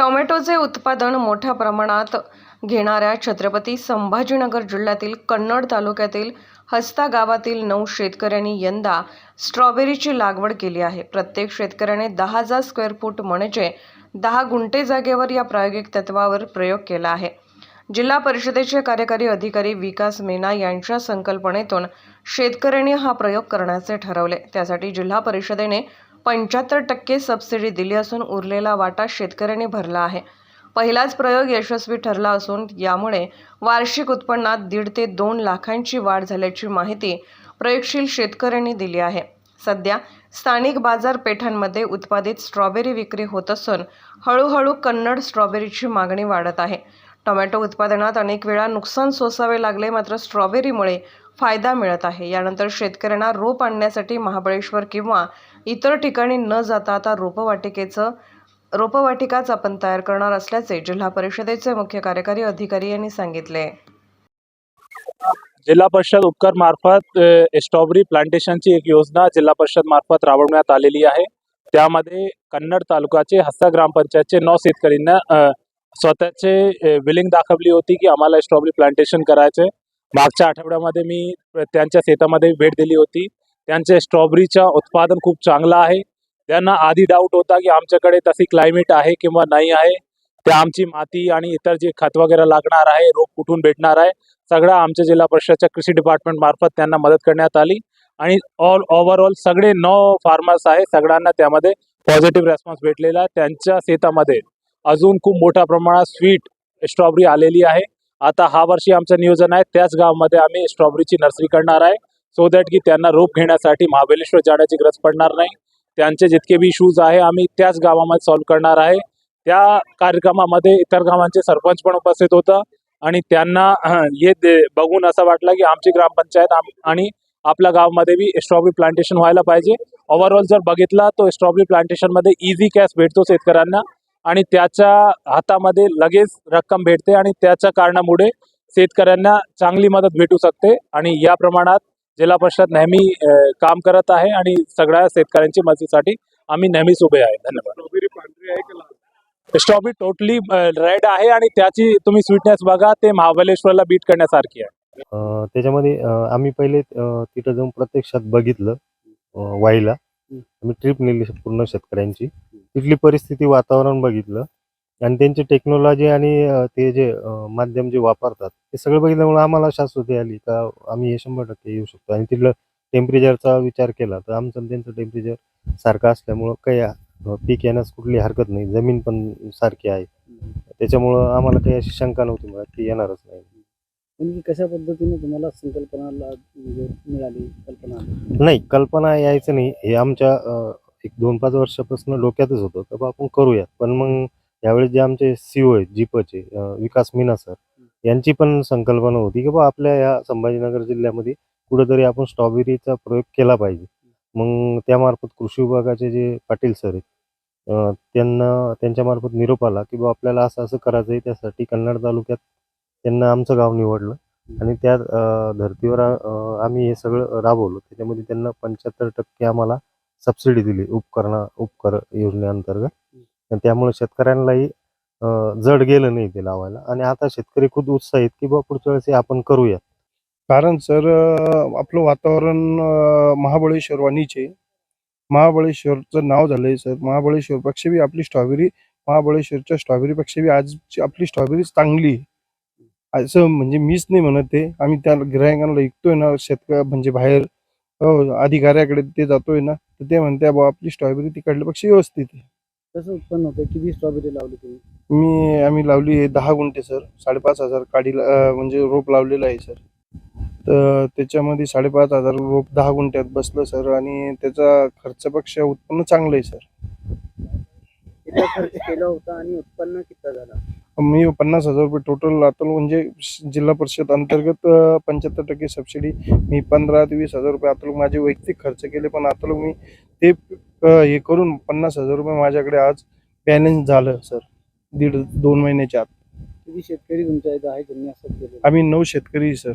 टोमॅटोचे उत्पादन मोठ्या प्रमाणात घेणाऱ्या छत्रपती संभाजीनगर जिल्ह्यातील कन्नड तालुक्यातील हस्ता गावातील नऊ शेतकऱ्यांनी यंदा स्ट्रॉबेरीची लागवड केली आहे. प्रत्येक शेतकऱ्याने दहा हजार स्क्वेअर फूट म्हणजे दहा गुंठे जागेवर या प्रायोगिक तत्वावर प्रयोग केला आहे. जिल्हा परिषदेचे कार्यकारी अधिकारी विकास मेना यांच्या संकल्पनेतून शेतकऱ्यांनी हा प्रयोग करण्याचे ठरवले. त्यासाठी जिल्हा परिषदेने पंच्याहत्तर टक्के सबसिडी दिली असून उरलेला वाटा शेतकऱ्यांनी भरला आहे. पहिलाच प्रयोग यशस्वी ठरला असून यामुळे वार्षिक उत्पन्नात दीड ते दोन लाखांची वाढ झाल्याची माहिती प्रयोगशील शेतकऱ्यांनी दिली आहे. सध्या स्थानिक बाजारपेठांमध्ये उत्पादित स्ट्रॉबेरी विक्री होत असून हळूहळू कन्नड स्ट्रॉबेरीची मागणी वाढत आहे. टोमॅटो उत्पादनात अनेक वेळा नुकसान सोसावे लागले मात्र स्ट्रॉबेरीमुळे फायदा मिळत आहे. यानंतर शेतकऱ्यांना रोप आणण्यासाठी महाबळेश्वर किंवा इतर ठिकाणी न जाता आता रोपवाटिकेचं रोपवाटिकाच आपण तयार करणार असल्याचे जिल्हा परिषदेचे मुख्य कार्यकारी अधिकारी यांनी सांगितले. जिल्हा परिषद उपकर मार्फत स्ट्रॉबेरी प्लांटेशनची एक योजना जिल्हा परिषद मार्फत राबवण्यात आलेली आहे. त्यामध्ये कन्नड तालुक्याचे हस्ता ग्रामपंचायतचे नऊ शेतकऱ्यांना स्वतःचे विलिंग दाखवली होती की आम्हाला स्ट्रॉबेरी प्लांटेशन करायचे मागच्या आठवड्यामध्ये मी त्यांच्या शेतामध्ये भेट दिली होती. त्यांचे स्ट्रॉबेरीचं उत्पादन खूप चांगलं आहे. त्यांना आधी डाऊट होता की आमच्याकडे तशी क्लायमेट आहे किंवा नाही आहे. त्या आमची माती आणि इतर जे खत वगैरे लागणार आहे रोप कुठून भेटणार आहे सगळं आमच्या जिल्हा परिषदच्या कृषी डिपार्टमेंट मार्फत त्यांना मदत करण्यात आली. आणि ऑल ओव्हरऑल सगळे नऊ फार्मर्स आहे सगळ्यांना त्यामध्ये पॉझिटिव्ह रेस्पॉन्स भेटलेला आहे. त्यांच्या शेतामध्ये अजून खूप मोठ्या प्रमाणात स्वीट स्ट्रॉबेरी आलेली आहे. आता हा वर्षी आमचं नियोजन आहे. त्याच गावामध्ये आम्ही स्ट्रॉबेरीची नर्सरी करणार आहे. सो दॅट की त्यांना रोप घेण्यासाठी महाबलेश्वर जाण्याची गरज पडणार नाही. त्यांचे जितके बी इश्यूज आहे आम्ही त्याच गावामध्ये सॉल्व्ह करणार आहे. त्या कार्यक्रमामध्ये इतर गावांचे सरपंच पण उपस्थित होतं. आणि त्यांना हे दे- बघून असं वाटलं की आमची ग्रामपंचायत आणि आपल्या गावामध्ये बी स्ट्रॉबेरी प्लांटेशन व्हायला पाहिजे. ओव्हरऑल जर बघितला तो स्ट्रॉबेरी प्लांटेशनमध्ये इझी कॅश भेटतो शेतकऱ्यांना. आणि त्याच्या हातामध्ये लगेच रक्कम भेटते आणि त्याच्या कारणामुळे शेतकऱ्यांना चांगली मदत भेटू शकते. आणि या प्रमाणात जिल्हा परिषद नेहमी काम करत आहे आणि सगळ्या शेतकऱ्यांची मदतीसाठी आम्ही नेहमीच उभे आहे. धन्यवाद. स्ट्रॉबेरी टोटली रेड आहे आणि त्याची तुम्ही स्वीटनेस बघा ते महाबळेश्वरला बीट करण्यासारखी आहे. त्याच्यामध्ये आम्ही पहिले तिथं जाऊन प्रत्यक्षात बघितलं वाईला. आम्ही ट्रिप नेली पूर्ण शेतकऱ्यांची. तिथली परिस्थिती वातावरण बघितलं. आणि त्यांची टेक्नॉलॉजी आणि ते जे माध्यम जे वापरतात ते सगळं बघितल्यामुळे आम्हाला शाश्वती आली. का आम्ही हे शंभर टक्के येऊ शकतो. आणि तिथलं टेम्परेचरचा विचार केला तर आमचं त्यांचं टेम्परेचर सारखं असल्यामुळं काही पीक येण्यास कुठली हरकत नाही. जमीन पण सारखी आहे. त्याच्यामुळं आम्हाला काही अशी शंका नव्हती मला की येणारच नाही. म्हणजे कशा पद्धतीने तुम्हाला संकल्पनाला म्हणजे मिळाली कल्पना नाही कल्पना यायचं नाही. हे आमच्या एक दोन पाच वर्षापासून डोक्यातच होतं का बा आपण करूयात. पण मग यावेळेस जे आमचे सीओ आहेत जीपचे विकास मीना सर यांची पण संकल्पना होती की बा आपल्या या संभाजीनगर जिल्ह्यामध्ये कुठेतरी आपण स्ट्रॉबेरीचा प्रयोग केला पाहिजे. मग त्यामार्फत कृषी विभागाचे जे पाटील सर आहेत त्यांना त्यांच्यामार्फत निरोप आला की बा आपल्याला असं असं करायचं आहे त्यासाठी कन्नड तालुक्यात त्यांना आमचं गाव निवडलं आणि त्या धर्तीवर आम्ही हे सगळं राबवलं. त्याच्यामध्ये त्यांना पंच्याहत्तर टक्के आम्हाला सबसिडी दिली उपकरणा उपकर योजनेअंतर्गत. त्यामुळे शेतकऱ्यांनाही जड गेलं नाही ते लावायला. आणि आता शेतकरी खूप उत्साहित की बा पुढच्या वेळेस आपण करूया कारण सर आपलं वातावरण महाबळेश्वर वाणीचे. महाबळेश्वरचं नाव झालंय सर. महाबळेश्वरपेक्षा बी आपली स्ट्रॉबेरी महाबळेश्वरच्या स्ट्रॉबेरीपेक्षा बी आज आपली स्ट्रॉबेरी चांगली. असं म्हणजे मीच नाही म्हणत ते आम्ही त्या गिरायकांना ऐकतोय ना शेतकरी म्हणजे बाहेर अधिकाऱ्याकडे ते जातोय ना तर ते म्हणते आपली स्ट्रॉबेरी तिकडल्यापेक्षा व्यवस्थित आहे. कसं उत्पन्न होतं किती स्ट्रॉबेरी लावली तुम्ही? मी आम्ही लावली आहे दहा गुंठे सर. साडेपाच हजार काढी अं, म्हणजे रोप लावलेलं आहे सर. तर त्याच्यामध्ये साडेपाच हजार रोप दहा गुंठ्यात बसलं सर आणि त्याचा खर्चापेक्षा उत्पन्न चांगलं आहे सर. किती खर्च केला होता आणि उत्पन्न किती झाला? मी पन्नास हजार रुपये टोटल आता म्हणजे जिल्हा परिषद अंतर्गत पंच्याहत्तर टक्के सबसिडी मी पंधरा ते वीस हजार रुपये आता माझे वैयक्तिक खर्च केले पण आता मी ते हे करून पन्नास हजार रुपये माझ्याकडे आज बॅलन्स झालं सर दीड दोन महिन्याच्या आत. शेतकरी तुमच्या इथं आहे ज्यांनी असं केलं. आम्ही नऊ शेतकरी सर